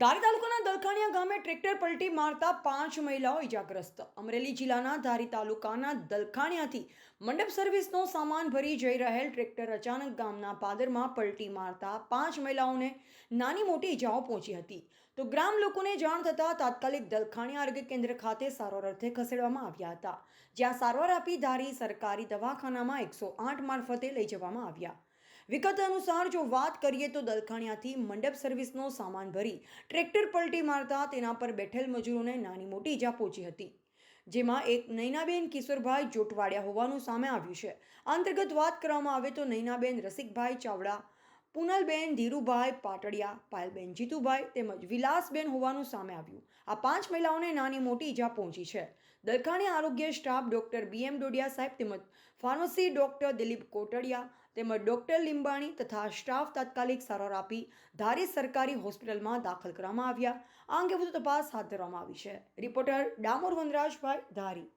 ધારી તાલુકાના દલખાણિયા ગામે ટ્રેક્ટર પલટી મારતા પાંચ મહિલાઓ ઇજાગ્રસ્ત અમરેલી જિલ્લાના ધારી તાલુકાના દલખાણિયાથી મંડપ સર્વિસનો સામાન ભરી જઈ રહેલ ટ્રેક્ટર અચાનક ગામના પાદરમાં પલટી મારતા પાંચ મહિલાઓને નાની મોટી ઇજાઓ પહોંચી હતી. તો ગ્રામ લોકોને જાણ થતાં તાત્કાલિક દલખાણિયા આરોગ્ય કેન્દ્ર ખાતે સારવાર અર્થે ખસેડવામાં આવ્યા હતા. જ્યાં સારવાર આપી ધારી સરકારી દવાખાનામાં એકસો આઠ મારફતે લઈ જવામાં આવ્યા. વિગત અનુસાર જો વાત કરીએ તો દલખાણિયાથી મંડપ સર્વિસનો સામાન ભરી ટ્રેક્ટર પલટી મારતા તેના પર બેઠેલ મજૂરોને નાની મોટી ઇજા પહોંચી હતી. જેમાં એક નૈનાબેન કિશોરભાઈ જોટવાડિયા હોવાનું સામે આવ્યું છે. અંતર્ગત વાત કરવામાં આવે તો નૈનાબેન રસિકભાઈ ચાવડા પૂનલબેન ધીરુભાઈ પાટડિયા, પાયલબેન જીતુભાઈ તેમજ વિલાસબેન હોવાનું સામે આવ્યું. આ પાંચ મહિલાઓને નાની મોટી ઈજા પહોંચી છે. દલખાણી આરોગ્ય staff doctor B M Dodiya સાહેબ તેમજ ફાર્મસી ડૉક્ટર દિલીપ કોટડિયા તેમજ ડૉક્ટર લીંબાણી તથા સ્ટાફ તાત્કાલિક સારવાર આપી ધારી સરકારી હોસ્પિટલમાં દાખલ કરવામાં આવ્યા. આ અંગે વધુ તપાસ હાથ ધરવામાં આવી છે. રિપોર્ટર ડામોર વનરાજભાઈ ધારી.